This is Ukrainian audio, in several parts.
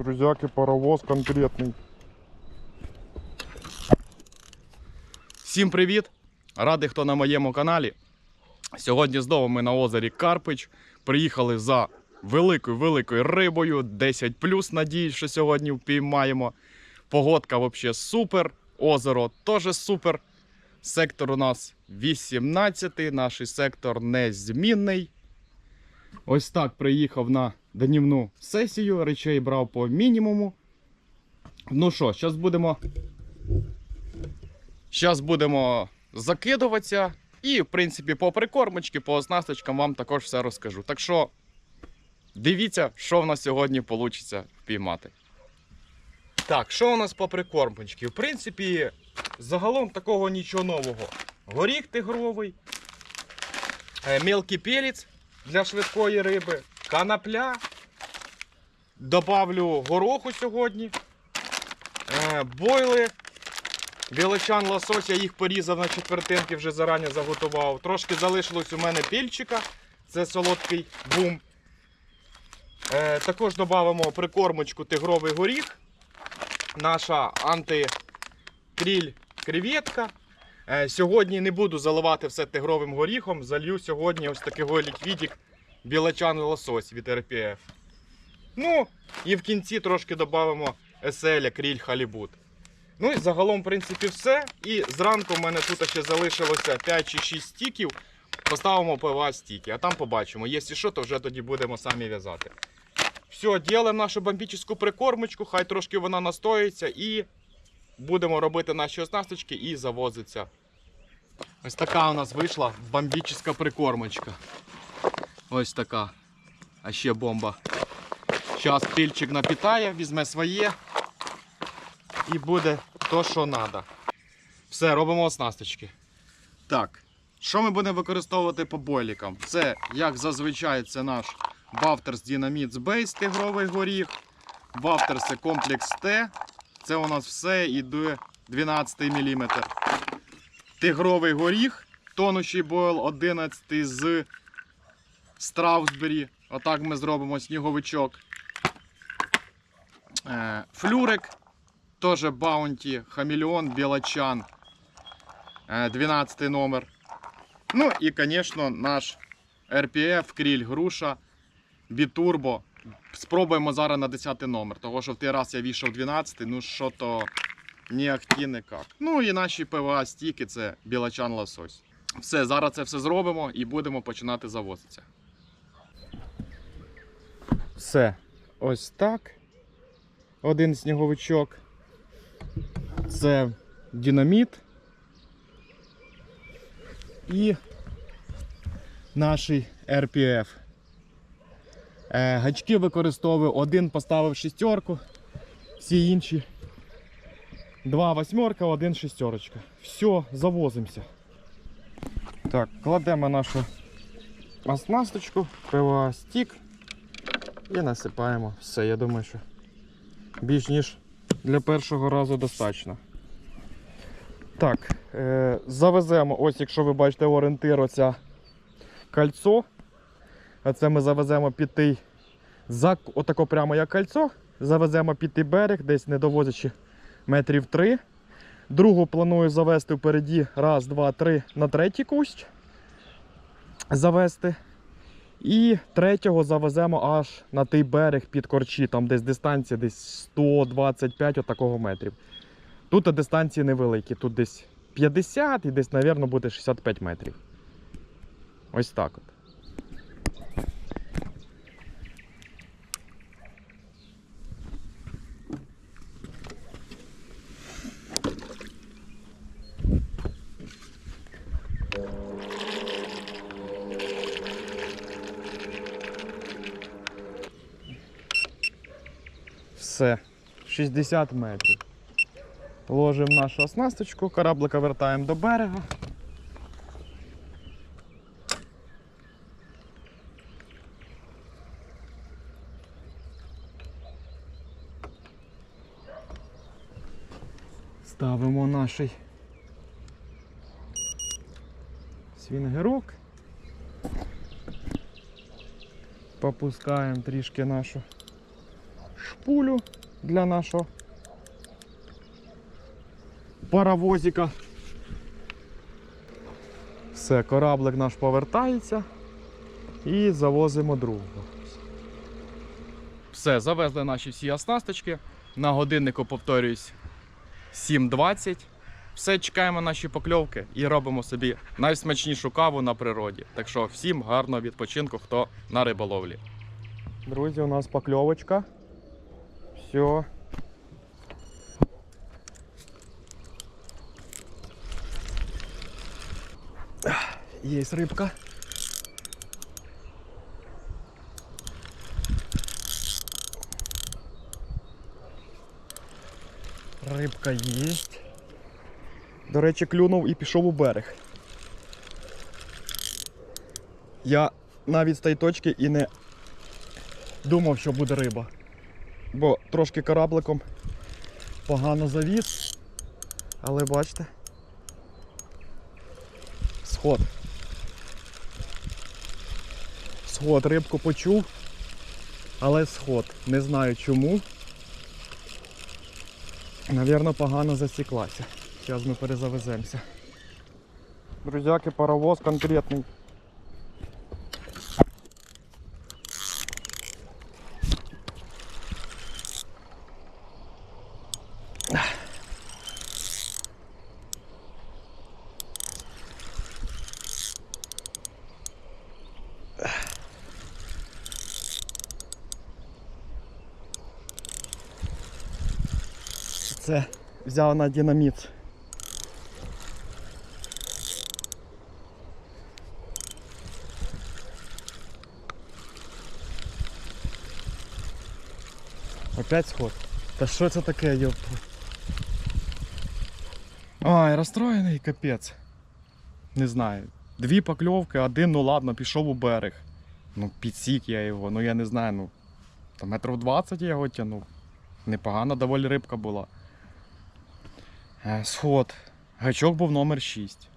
Друзяки, паровоз конкретний. Всім привіт! Радий, хто на моєму каналі. Сьогодні знову ми на озері Карпич. Приїхали за великою-великою рибою. 10 надіюсь, що сьогодні впіймаємо. Погодка взагалі супер. Озеро теж супер. Сектор у нас 18, наш сектор незмінний. Ось так приїхав на днівну сесію. Речей брав по мінімуму. Ну що, зараз будемо Зараз будемо закидуватися. І, в принципі, по прикормочці, по оснасточкам вам також все розкажу. Так що дивіться, що в нас сьогодні вийде впіймати. Так, що у нас по прикормочці? В принципі, загалом такого нічого нового. Горіх тигровий, е, мелкий перець для швидкої риби, канапля. Добавлю гороху сьогодні. е, Бойли Білочан лосось, я їх порізав на четвертинки, вже зарані заготував. Трошки залишилось у мене пільчика, це солодкий бум. Е, також додамо прикормочку тигровий горіх. Наша антикріль креветка. Е, сьогодні не буду заливати все тигровим горіхом. Залью сьогодні ось такий ліквідик білочан лосось від РПФ. Ну, і в кінці трошки додамо еселя кріль халібут. Ну і загалом, в принципі, все. І зранку в мене тут ще залишилося 5 чи 6 стіків. Поставимо ПВА стіки, а там побачимо. Якщо що, то вже тоді будемо самі в'язати. Все, ділимо нашу бомбічну прикормочку, хай трошки вона настоїться і будемо робити наші оснасточки і завозиться. Ось така у нас вийшла бомбічна прикормочка. Ось така. А ще бомба. Зараз пільчик напітає, візьме своє і буде то, що треба. Все, робимо оснасточки. Так, що ми будемо використовувати по бойлікам? Це, як зазвичай, це наш Бафтерс Dynamite Base тигровий горіх. Бафтерс це комплекс Т. Це у нас все іде 12 мм. Тигровий горіх, тонущий бойл 11 з Страусбері. Отак ми зробимо сніговичок. Е, Флюрик Тоже Баунті, Хамелеон, Білочан. е, 12 номер. Ну і, звісно, наш RPF, Кріль Груша, Бітурбо. Спробуємо зараз на 10 номер, того що в той раз я війшов 12, ну що то ні ахті, ніяк. Ну і наші ПВА стіки це Білочан Лосось. Все, зараз це все зробимо і будемо починати завозитися. Все. Ось так. Один сніговичок. Це динаміт і наш RPF. Е, гачки використовую, один поставив шістерку, всі інші два восьмерка, один шістерочка. Все, завозимося. Так, кладемо нашу оснасточку, ПВА стік і насипаємо. Все, я думаю, що більш ніж для першого разу достатньо. Так, е, завеземо, ось якщо ви бачите орієнтир, оця кольцо. А це ми завеземо під той, за, отако прямо як кольцо. Завеземо під той берег, десь не довозячи метрів три. Другу планую завести впереді раз, два, три на третій кущ. Завести. І третього завеземо аж на той берег під корчі, там десь дистанція десь 125 отакого метрів. Тут дистанції невеликі, тут десь 50 і десь, мабуть, буде 65 метрів. Ось так от. Все, 60 метрів. Ложимо нашу оснасточку, кораблика вертаємо до берега. Ставимо наш свінгерок. Попускаємо трішки нашу пулю для нашого паровозика. Все, кораблик наш повертається і завозимо другого. Все, завезли наші всі оснасточки. На годиннику, повторююсь, 7.20. Все, чекаємо наші покльовки і робимо собі найсмачнішу каву на природі. Так що всім гарного відпочинку, хто на риболовлі. Друзі, у нас покльовочка. Все. Є рибка. Рибка є. До речі, клюнув і пішов у берег. Я навіть з тієї точки і не думав, що буде риба. Бо трошки корабликом погано завіз. Але бачите. Сход. Сход, рибку почув, але сход. Не знаю чому. Навірно, погано засіклася. Зараз ми перезавеземося. Друзяки, паровоз конкретний. Це взяв на динаміт. Опять сход. Та що це таке, йоп? Ай, розстроєний капець. Не знаю. Дві покльовки, один, ну ладно, пішов у берег. Ну, підсік я його, ну я не знаю, ну. Метрів 20 я його тягнув. Непогана доволі рибка була. Е, Сход. Гачок був номер 6.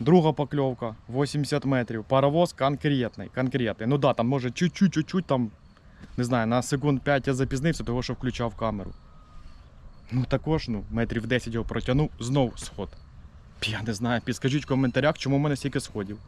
Друга покльовка 80 метрів. Паровоз конкретний. конкретний. Ну да, там може чуть-чуть, там, не знаю, на секунд 5 я запізнився, того що включав камеру. Ну також, ну, метрів 10 його протягнув, знов сход. Я не знаю, підскажіть в коментарях, чому в мене стільки сходів.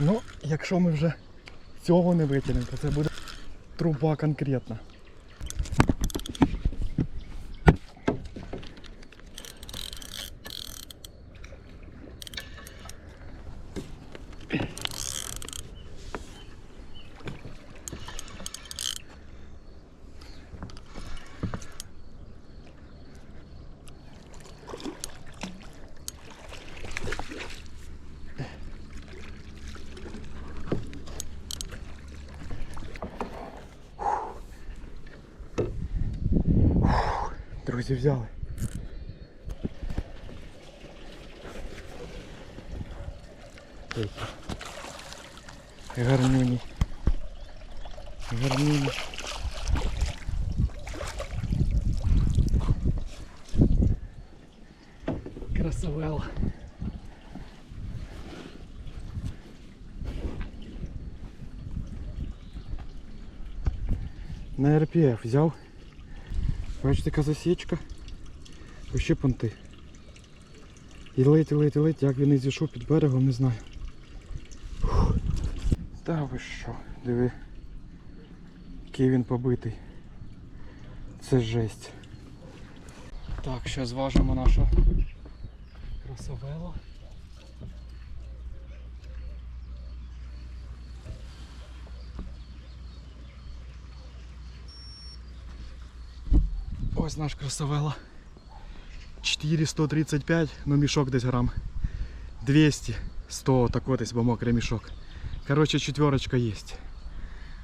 Ну, якщо ми вже цього не витягнемо, це буде труба конкретна. Друзі, взяли. Ой. Гарнюні. Гарнюні. Красавела. На РПФ взяв. Бачите, яка засічка. Ще понти. І ледь, і ледь, і ледь, як він і зійшов під берегом, не знаю. Фух. Та ви що, диви. Який він побитий. Це жесть. Так, ще зважимо нашу красовело. Ось наш красавела. 435, ну мішок десь грам. 200, 100, так от десь бо мокрий мішок. Коротше, четверочка є.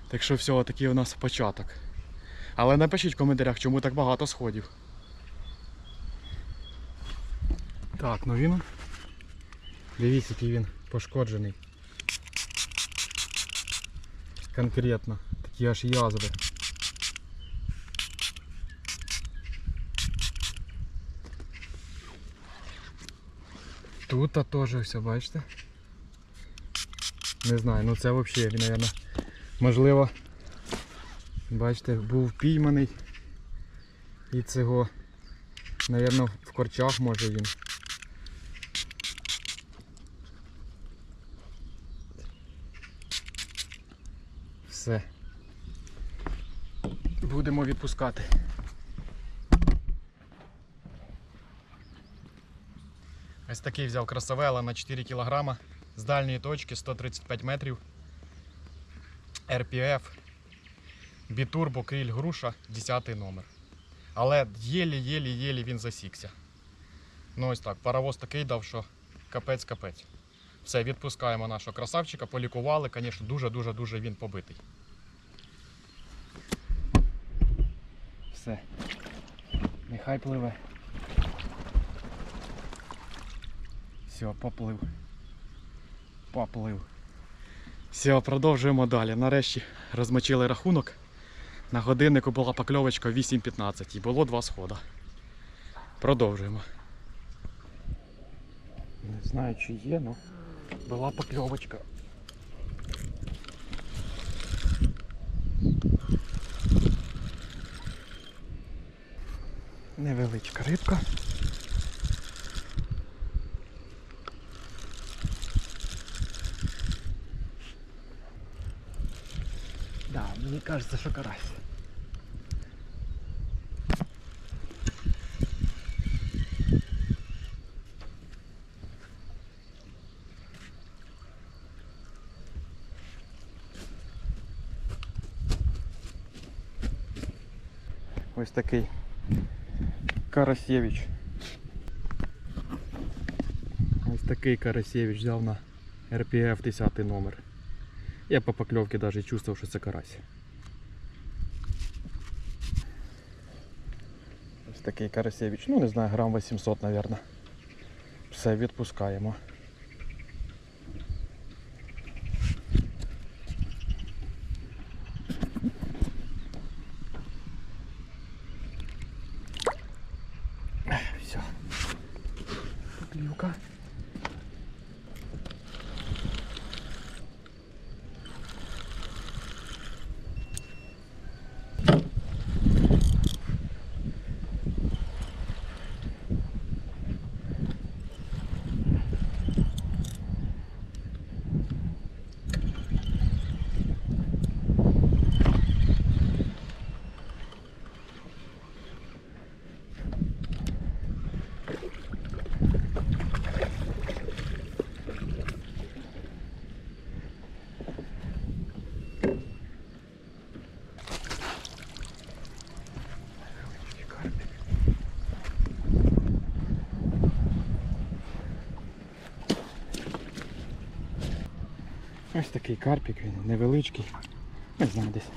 Так що все, такий у нас початок. Але напишіть в коментарях, чому так багато сходів. Так, ну він. Дивіться, який він пошкоджений. Конкретно. Такі аж язви. Тут теж все, бачите? Не знаю, ну це взагалі мабуть, можливо, бачите, був пійманий. І цього, мабуть, в корчах може він. Все. Будемо відпускати. Ось такий взяв красавела на 4 кг з дальньої точки 135 метрів. RPF. Бітурбо криль груша 10 номер. Але єлі-єлі-єлі він засікся. Ну ось так, паровоз такий дав, що капець-капець. Все, відпускаємо нашого красавчика, полікували, звісно, дуже-дуже-дуже він побитий. Все. Нехай пливе. Все, поплив. Поплив. Все, продовжуємо далі. Нарешті розмочили рахунок. На годиннику була покльовочка 8.15 і було два схода. Продовжуємо. Не знаю, чи є, але була покльовочка. Невеличка рибка. кажется, що карась. Ось такий Карасєвич. Ось такий Карасєвич взяв на RPF 10 номер. Я по покльовці навіть чувствував, що це карась. Такий карасевич. ну не знаю, грам 800, мабуть. Все, відпускаємо. Ось такий карпік, він невеличкий. Не знаю, десь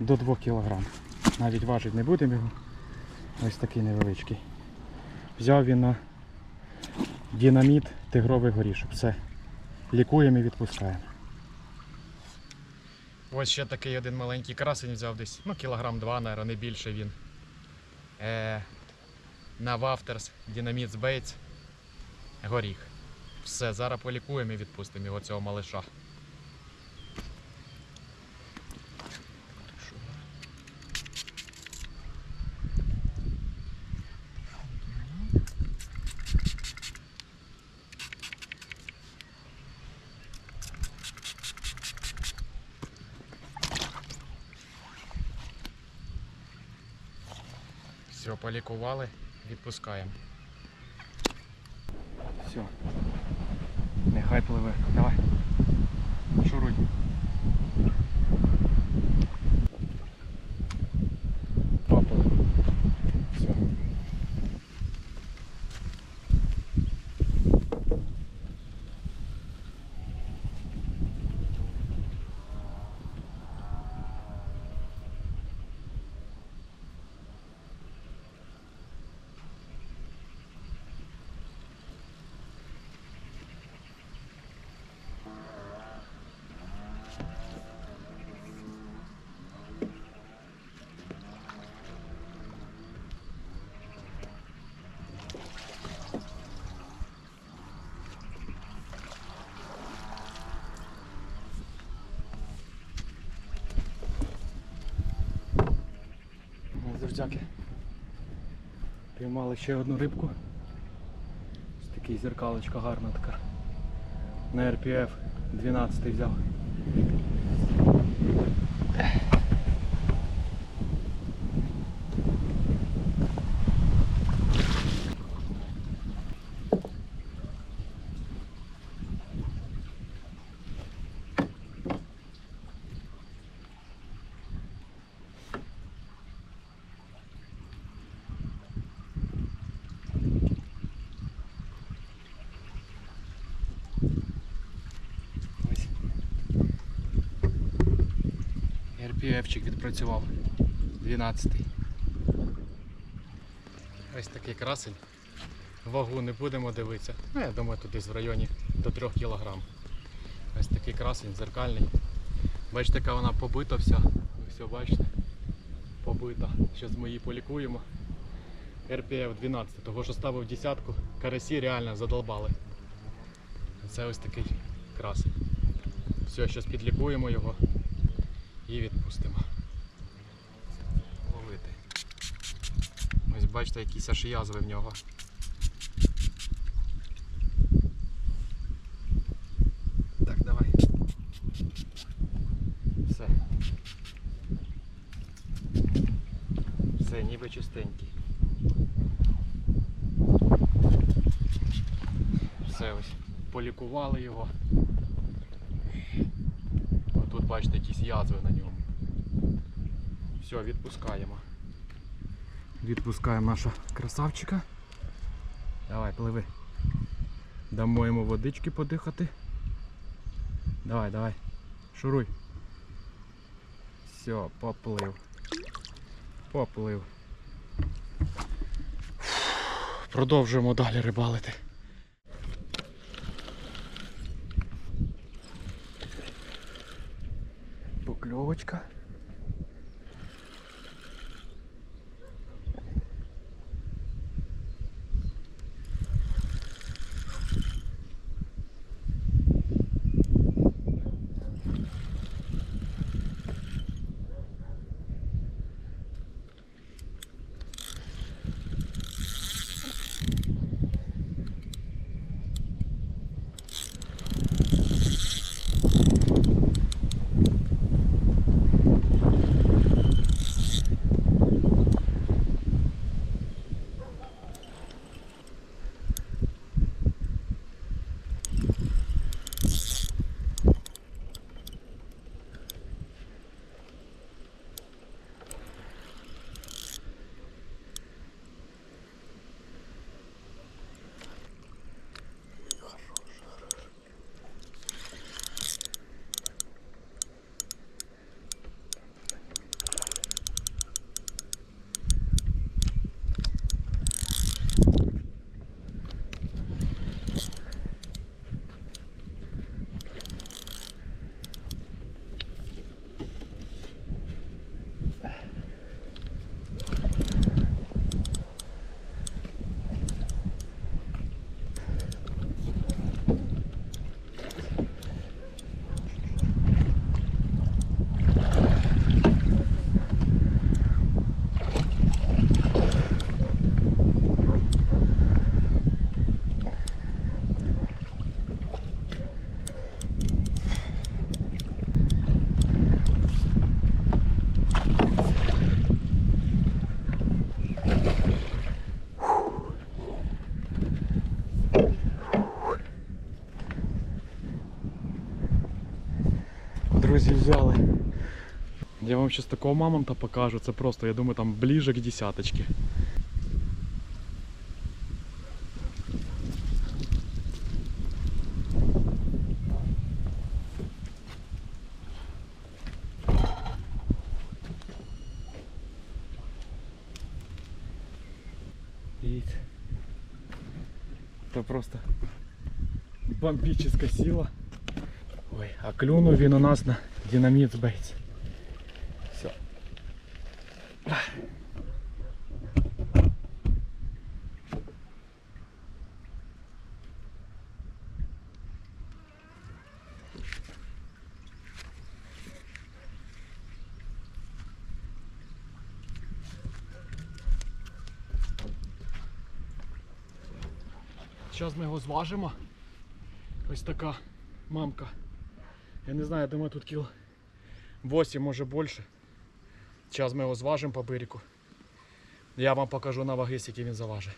до 2 кг. Навіть важити не будемо його. Ось такий невеличкий. Взяв він на динаміт тигровий горішок. Все. Лікуємо і відпускаємо. Ось ще такий один маленький красень взяв десь, ну, кілограм два, наверное, не більше він. Е, на Вафтерс Динаміт Бейтс горіх. Все, зараз полікуємо і відпустимо його цього малиша. Все, полікували, відпускаємо. Все. Нехай пливе. Давай. Шуруй. Друзяки. Піймали ще одну рибку. Ось такий зеркалочка гарна така. На RPF 12 взяв. Ось. RPF-чик відпрацював. 12-й. Ось такий красень. Вагу не будемо дивитися. Ну, я думаю, тут десь в районі до 3 кг. Ось такий красень, зеркальний. Бачите, яка вона побита вся. Ви все бачите? Побита. Зараз ми її полікуємо. RPF 12, того що ставив десятку, карасі реально задолбали. Це ось такий красень. Все, зараз підлікуємо його і відпустимо. Ловити. Ось бачите, якісь аж язви в нього. Так, давай. Все. Все, ніби чистенький. Все ось. Полікували його. Бачите якісь язви на ньому. Все, відпускаємо. Відпускаємо нашого красавчика. Давай, пливи. Дамо йому водички подихати. Давай, давай. Шуруй. Все, поплив. Поплив. Продовжуємо далі рибалити. Покльовочка. Друзі, взяли. Я вам зараз такого мамонта покажу, це просто, я думаю, там ближе к десяточці. Это просто бомбическая сила. А клюнув він у нас на динаміт бейтс. Все. Зараз ми його зважимо. Ось така мамка. Я не знаю, думаю, тут кіл 8, може більше. Зараз ми його зважимо по бирику. Я вам покажу на ваги, скільки він заважить.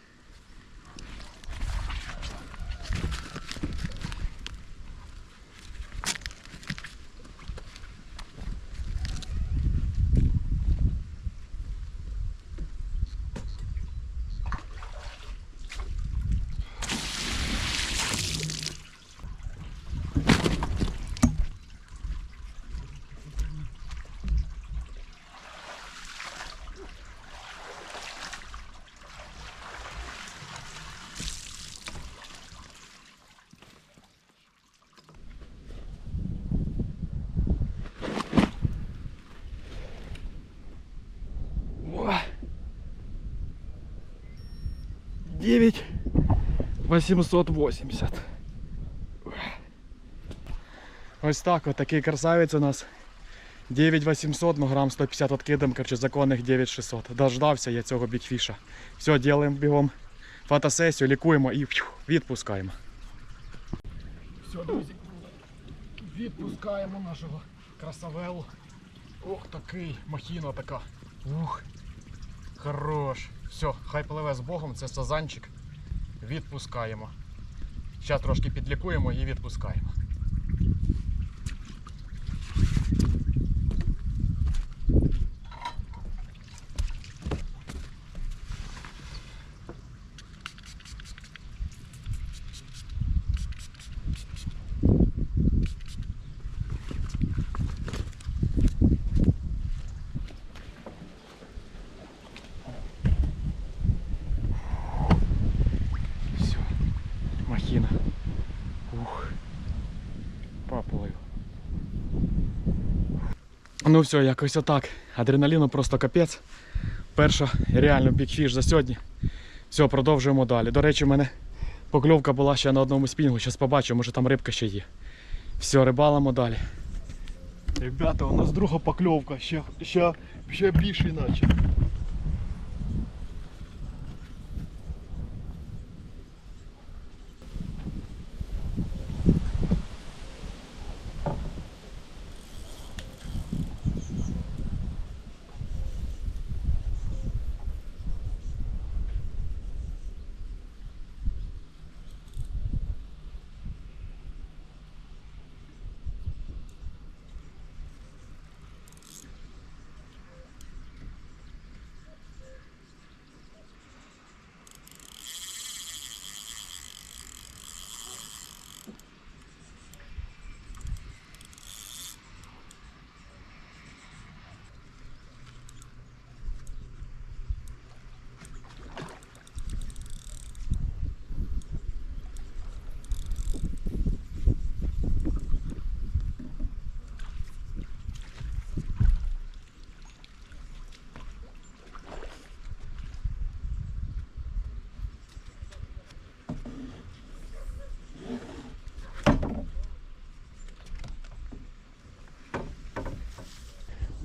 Девять восемьсот восемьдесят. Ось так, от такий красавець у нас. 9800, ну грам 150 откидом, короче, законних 9600. Дождався я цього бікфіша. Все, ділимо бігом фотосесію, лікуємо і відпускаємо. Все, друзі, відпускаємо нашого красавелу. Ох, такий, махіна така. Ух, хорош. Все, хай пливе з Богом, це сазанчик. Відпускаємо. Зараз трошки підлікуємо і відпускаємо. Все, махіна. Ух. Поплив. Ну все, якось отак. Адреналіну просто капець. Перша реально бікфіш за сьогодні. Все, продовжуємо далі. До речі, у мене покльовка була ще на одному спінгу. Зараз побачимо, може там рибка ще є. Все, рибалимо далі. Ребята, у нас друга покльовка, ще, ще, ще більше іначе.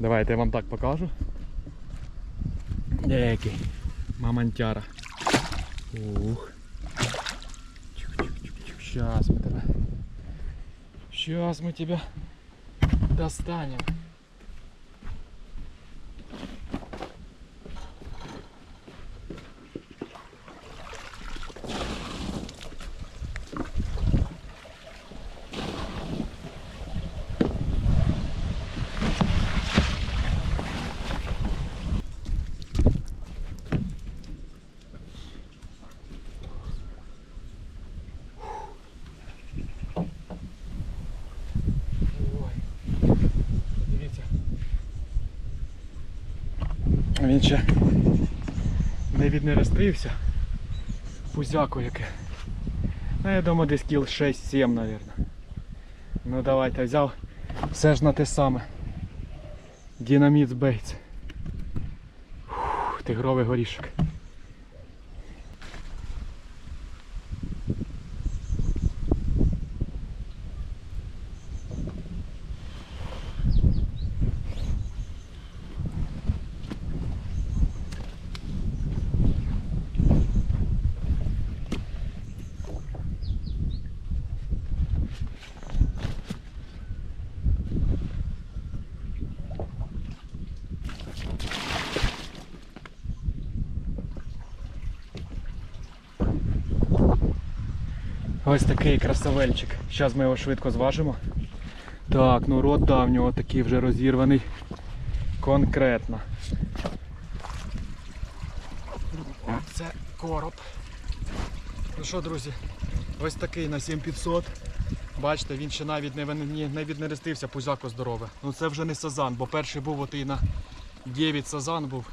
Давайте я вам так покажу. Який. Мамантяра. Ух. Сейчас мы тебя. Сейчас мы тебя достанем. Він ще не не. Пузяко яке. Ну, я думаю, десь кіл 6-7, мабуть. Ну давайте взяв все ж на те саме. Динаміт з Бейтс. Тигровий горішок. Ось такий красавельчик. Зараз ми його швидко зважимо. Так, ну рот да, в нього такий вже розірваний. Конкретно. Це короб. Ну що, друзі, ось такий на 7500. Бачите, він ще навіть не, не, не віднерестився, пузяко здорове. Ну це вже не сазан, бо перший був і на 9 сазан був,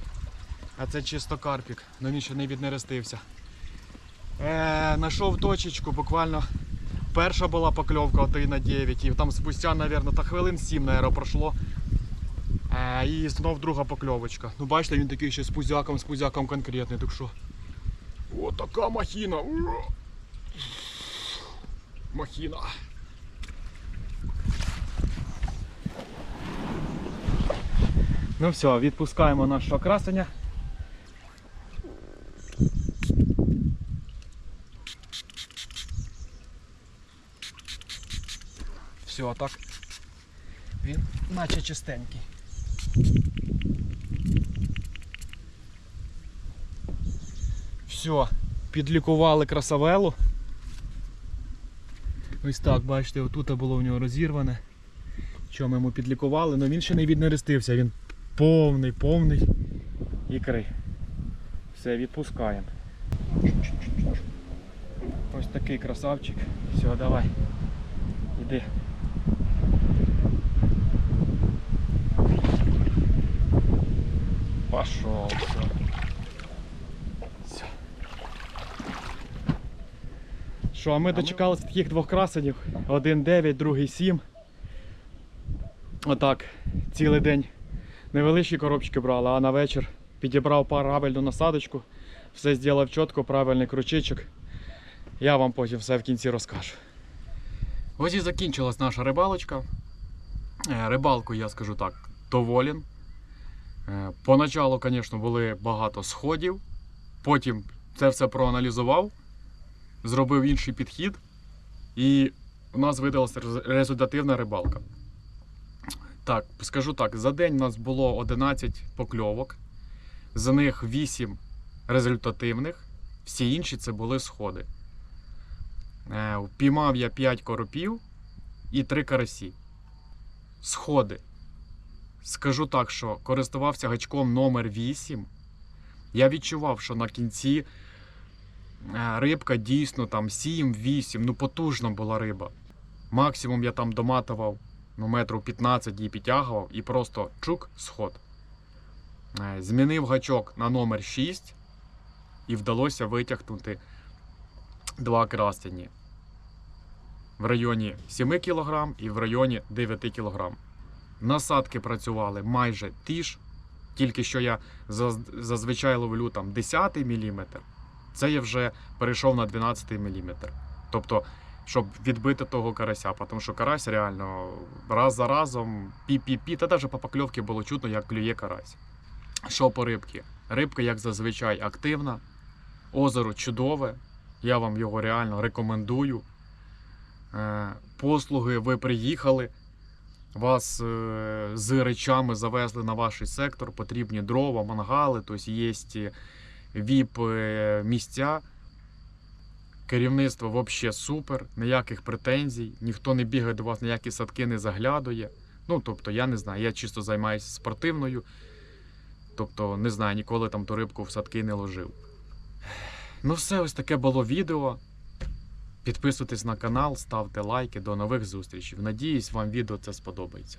а це чисто карпік, але він ще не віднерестився. Е, точечку, буквально перша була покльовка от і на 9, і там спустя, мабуть, та хвилин 7, мабуть, пройшло. Е, і знов друга покльовочка. Ну бачите, він такий ще з пузяком, з пузяком конкретний, так що. О, така махіна. Махіна. Ну все, відпускаємо нашого красення. Все, так. Він наче чистенький. Все, підлікували красавелу. Ось так, бачите, отут було у нього розірване. Що ми йому підлікували, але він ще не віднерестився, він повний, повний ікри. Все, відпускаємо. Ось такий красавчик. Все, давай. Іди. Пошел. Все. Все. Що, а ми дочекалися таких двох красенів. Один 9, другий 7. Отак. Цілий день невеличкі коробчики брали, а на вечір підібрав правильну насадочку, все зробив чітко, правильний крючечок. Я вам потім все в кінці розкажу. Ось і закінчилась наша рибалочка. Е, Рибалку, я скажу так, доволен. Е, Поначалу, звісно, були багато сходів. Потім це все проаналізував, зробив інший підхід, і у нас видалася результативна рибалка. Так, скажу так, за день у нас було 11 покльовок, з них 8 результативних, всі інші це були сходи. Е, Впіймав я 5 коропів і 3 карасі. Сходи. Скажу так, що користувався гачком номер 8. Я відчував, що на кінці е, рибка дійсно там 7-8, ну потужна була риба. Максимум я там доматував ну, метру 15 її підтягував і просто чук сход. Е, Змінив гачок на номер 6 і вдалося витягнути два крастені в районі 7 кг і в районі 9 кг. Насадки працювали майже ті ж, тільки що я зазвичай ловлю там 10 мм, це я вже перейшов на 12 мм. Тобто, щоб відбити того карася, тому що карась реально раз за разом пі-пі-пі, та навіть по покльовці було чутно, як клює карась. Що по рибці? Рибка, як зазвичай, активна, озеро чудове. Я вам його реально рекомендую. Е, Послуги ви приїхали, вас е, з речами завезли на ваш сектор, потрібні дрова, мангали, тобто є віп е, місця. Керівництво взагалі супер, ніяких претензій, ніхто не бігає до вас, ніякі садки не заглядує. Ну, тобто, я не знаю, я чисто займаюся спортивною. Тобто, не знаю, ніколи там ту рибку в садки не ложив. Ну, все, ось таке було відео. Підписуйтесь на канал, ставте лайки. До нових зустрічей. Надіюсь, вам відео це сподобається.